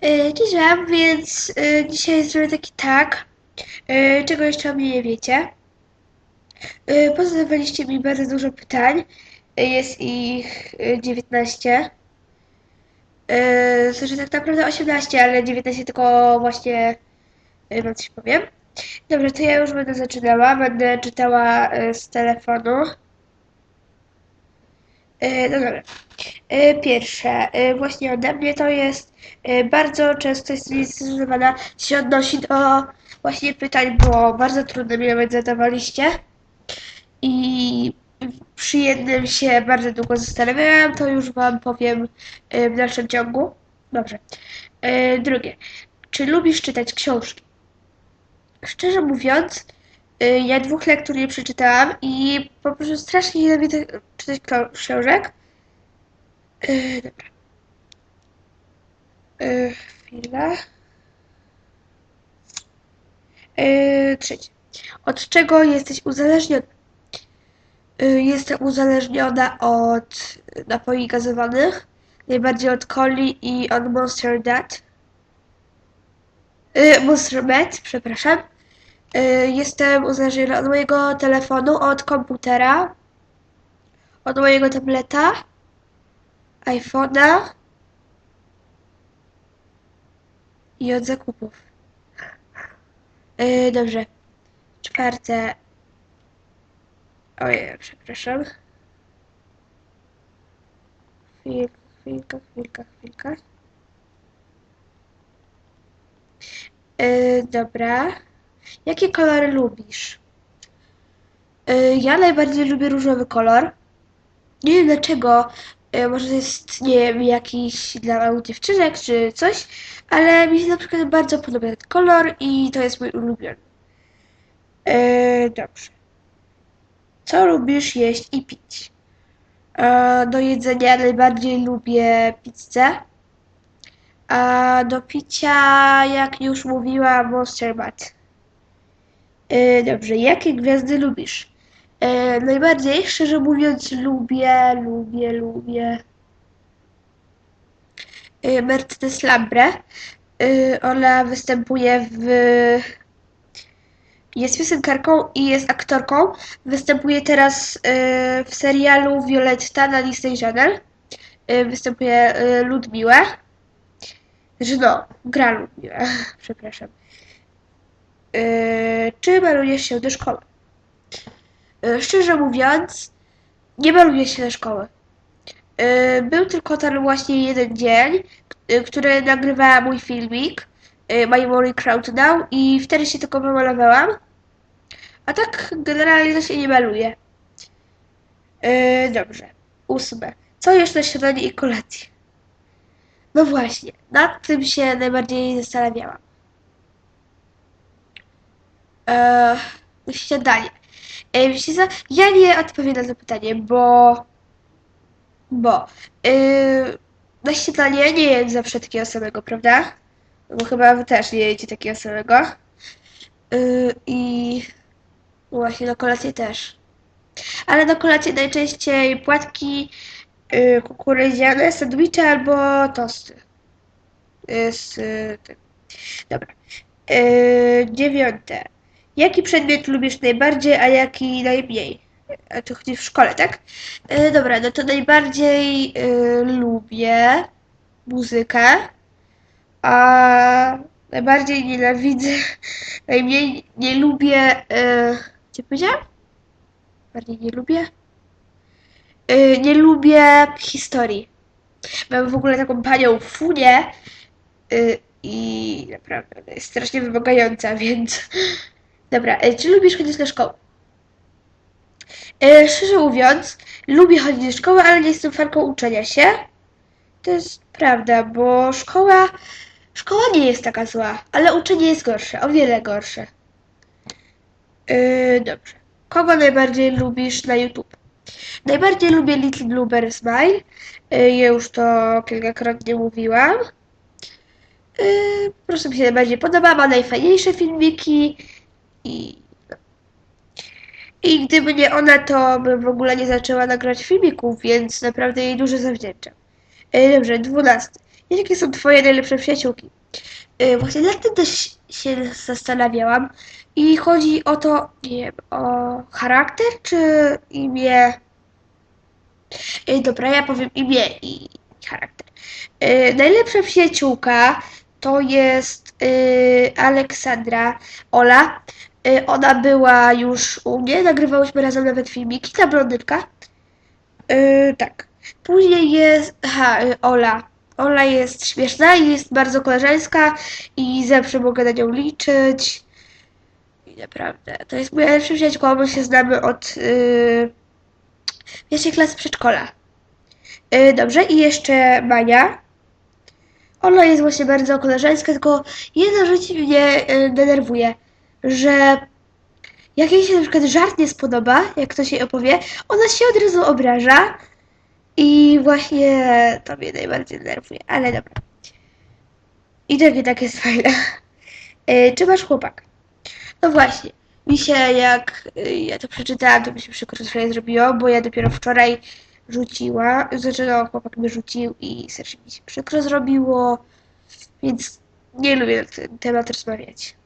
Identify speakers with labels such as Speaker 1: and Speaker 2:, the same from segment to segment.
Speaker 1: E, Cześć Wam, więc e, dzisiaj zrobię taki tak, e, czego jeszcze o mnie nie wiecie. Pozadawaliście mi bardzo dużo pytań, jest ich e, 19. E, Znaczy tak naprawdę 18, ale 19 tylko właśnie wam coś powiem. Dobrze, to ja już będę zaczynała, będę czytała z telefonu. E, No dobra. E, Pierwsze, e, właśnie ode mnie to jest bardzo często jest się odnosi do właśnie pytań, bo bardzo trudne mi nawet zadawaliście i przy jednym się bardzo długo zastanawiałam, to już Wam powiem w dalszym ciągu. Dobrze. Drugie, czy lubisz czytać książki? Szczerze mówiąc, ja dwóch lektur nie przeczytałam i po prostu strasznie nienawidzę czytać książek. Yy, dobra. Yy, chwila. Yy, trzecie. Od czego jesteś uzależniona? Yy, jestem uzależniona od napoi gazowanych, najbardziej od coli i od Monster That. Yy, Monster Med, przepraszam. Yy, jestem uzależniona od mojego telefonu, od komputera, od mojego tableta iPhone'a i od zakupów. Yy, dobrze. Czwarte. Ojej, przepraszam. Chwilka, chwilka, chwilka, chwilka. Yy, dobra. Jakie kolory lubisz? Yy, ja najbardziej lubię różowy kolor. Nie wiem dlaczego. E, Może to jest, nie wiem, jakiś dla małych dziewczynek czy coś, ale mi się na przykład bardzo podoba ten kolor i to jest mój ulubiony. E, dobrze. Co lubisz jeść i pić? E, do jedzenia najbardziej lubię pizzę, a do picia, jak już mówiłam, Monster Mate. E, dobrze, jakie gwiazdy lubisz? E, najbardziej, szczerze mówiąc, lubię, lubię, lubię e, Mercedes Lambre. E, ona występuje w... Jest piosenkarką i jest aktorką. Występuje teraz e, w serialu Violetta na Disney Channel. Występuje Ludmiłę. Znaczy no, gra Ludmiłę, przepraszam. E, Czy malujesz się do szkoły? E, Szczerze mówiąc, nie maluję się na szkołę. E, Był tylko ten właśnie jeden dzień, który nagrywała mój filmik My Morning Countdown i wtedy się tylko pomalowałam. A tak generalnie to się nie maluję. E, Dobrze. Ósme. Co jesz na śniadanie i kolację? No właśnie, nad tym się najbardziej zastanawiałam. E, śniadanie. E? Ja nie odpowiem na to pytanie, bo... Bo... Yy, na śniadanie nie jem zawsze takiego samego, prawda? Bo chyba wy też nie jecie takiego samego. Yy, I... Właśnie na kolację też. Ale na kolację najczęściej płatki yy, kukurydziane, sandwicze albo tosty. Yy, z. Dobra. Dziewiąte. Jaki przedmiot lubisz najbardziej, a jaki najmniej? A to chodzi w szkole, tak? Yy, dobra, no to najbardziej yy, lubię muzykę, a najbardziej nienawidzę, najmniej nie lubię, yy, co powiedziałam? Bardziej nie lubię? Yy, nie lubię historii. Mam w ogóle taką panią Funię i naprawdę jest strasznie wymagająca, więc... Dobra, yy, czy lubisz chodzić do szkoły? Yy, szczerze mówiąc, lubię chodzić do szkoły, ale nie jestem fanką uczenia się. To jest prawda, bo szkoła... Szkoła nie jest taka zła, ale uczenie jest gorsze, o wiele gorsze. Yy, dobrze. Kogo najbardziej lubisz na YouTube? Najbardziej lubię Little Blueberry Smile. Yy, ja już to kilkakrotnie mówiłam. Prostu mi się najbardziej podoba, ma najfajniejsze filmiki i... I gdyby nie ona, to bym w ogóle nie zaczęła nagrywać filmików, więc naprawdę jej dużo zawdzięczam. Yy, dobrze, dwunasty. Jakie są twoje najlepsze przyjaciółki? Yy, właśnie nad tym też się zastanawiałam. I chodzi o to, nie wiem, o charakter czy imię? Yy, dobra, ja powiem imię i charakter. Najlepsza przyjaciółka to jest Aleksandra Ola. Yy, ona była już u mnie, nagrywałyśmy razem nawet filmiki, ta blondynka. Yy, tak. Później jest, aha, yy, Ola. Ola jest śmieszna i jest bardzo koleżeńska i zawsze mogę na nią liczyć. I naprawdę, to jest moja najlepsza przyjaciółka, my się znamy od yy, klasy przedszkola. Yy, dobrze, i jeszcze Mania. Ona jest właśnie bardzo koleżeńska, tylko jedna rzecz mnie yy, denerwuje, że jak jej się na przykład żart nie spodoba, jak ktoś jej opowie, ona się od razu obraża i właśnie to mnie najbardziej denerwuje, ale dobra. I tak i tak jest. Yy, czy masz chłopak? No właśnie, mi się jak y, ja to przeczytałam, to mi się przykro trochę zrobiło, bo ja dopiero wczoraj rzuciła, znaczy no, chłopak mnie rzucił i strasznie mi się przykro zrobiło, więc nie lubię na ten temat rozmawiać.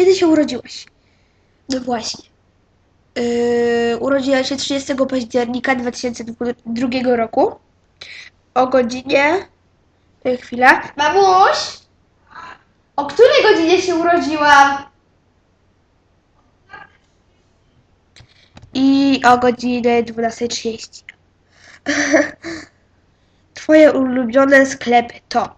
Speaker 1: Kiedy się urodziłaś? No właśnie. Yy, urodziła się 30 października 2002 roku o godzinie... Yy, chwila. Mamuś! O której godzinie się urodziłam? I o godzinie 12.30. Twoje ulubione sklepy to.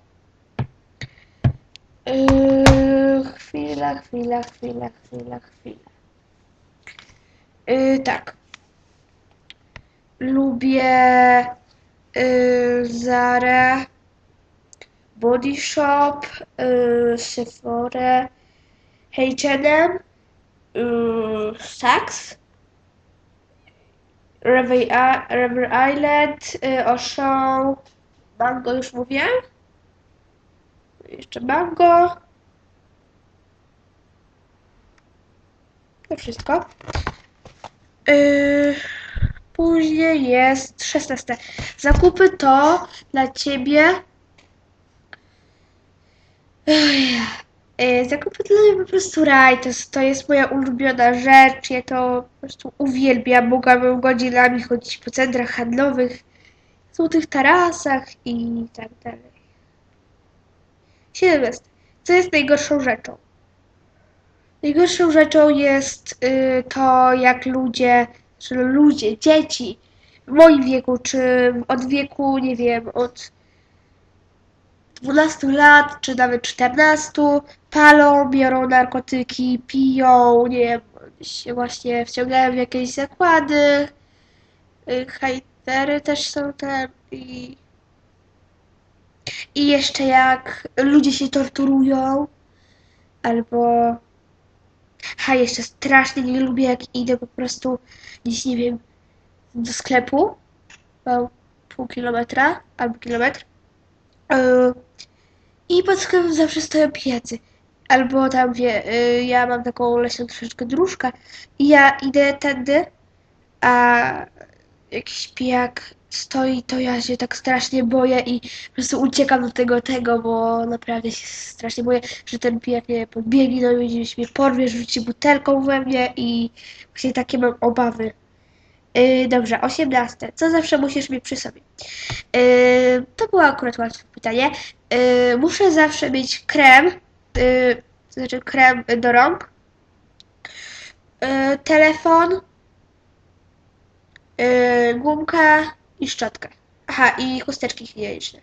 Speaker 1: Yy, chwila, chwila, chwila, chwila, chwila. Yy, tak. Lubię yy, Zara, Body Shop, yy, Sephora, H&M, yy, Saks, River, Island, yy, Auchan, Mango już mówiłem? Jeszcze Mango. To wszystko. Yy, później jest 16. Zakupy to dla ciebie. Yy, zakupy dla mnie po prostu raj. To to jest moja ulubiona rzecz. Ja to po prostu uwielbiam. Mogłabym godzinami chodzić po centrach handlowych, złotych tarasach i tak dalej. 17. Co jest najgorszą rzeczą? Najgorszą rzeczą jest y, to, jak ludzie, czy ludzie, dzieci w moim wieku, czy od wieku, nie wiem, od 12 lat, czy nawet 14, palą, biorą narkotyki, piją, nie wiem, się właśnie wciągają w jakieś zakłady, y, hejtery też są tam i... I jeszcze jak ludzie się torturują, albo Ha, jeszcze strasznie nie lubię, jak idę po prostu gdzieś, nie wiem, do sklepu. Pół kilometra albo kilometr. Yy, I pod sklepem zawsze stoją pijacy. Albo tam, wie, yy, ja mam taką leśną troszeczkę dróżkę i ja idę tędy, a jakiś pijak stoi, to ja się tak strasznie boję i po prostu uciekam do tego, tego, bo naprawdę się strasznie boję, że ten pijak nie podbiegnie do mnie, gdzieś mnie porwie, rzuci butelką we mnie i właśnie takie mam obawy. Yy, dobrze, 18. Co zawsze musisz mieć przy sobie? Yy, to było akurat łatwe pytanie. Yy, muszę zawsze mieć krem, yy, to znaczy krem do rąk, yy, telefon, yy, gumkę i szczotkę. Aha, i chusteczki higieniczne.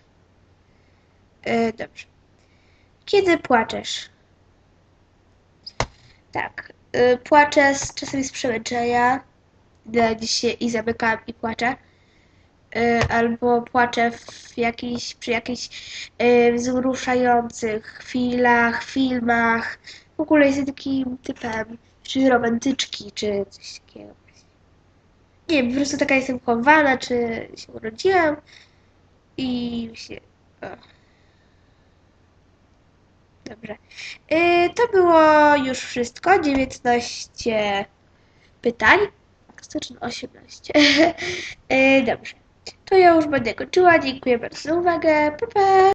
Speaker 1: Yy, dobrze. Kiedy płaczesz? Tak, yy, płaczę z, czasami z przemęczenia, gdzieś się i zamykam i płaczę. Yy, albo płaczę w jakiś, przy jakichś yy, wzruszających chwilach, filmach. W ogóle jestem takim typem, czy romantyczki, czy coś takiego. Nie po prostu taka jestem chowana, czy się urodziłam i się... Dobrze. Yy, to było już wszystko. 19 pytań. Znaczy 18. yy, dobrze. To ja już będę kończyła. Dziękuję bardzo za uwagę. Pa, pa!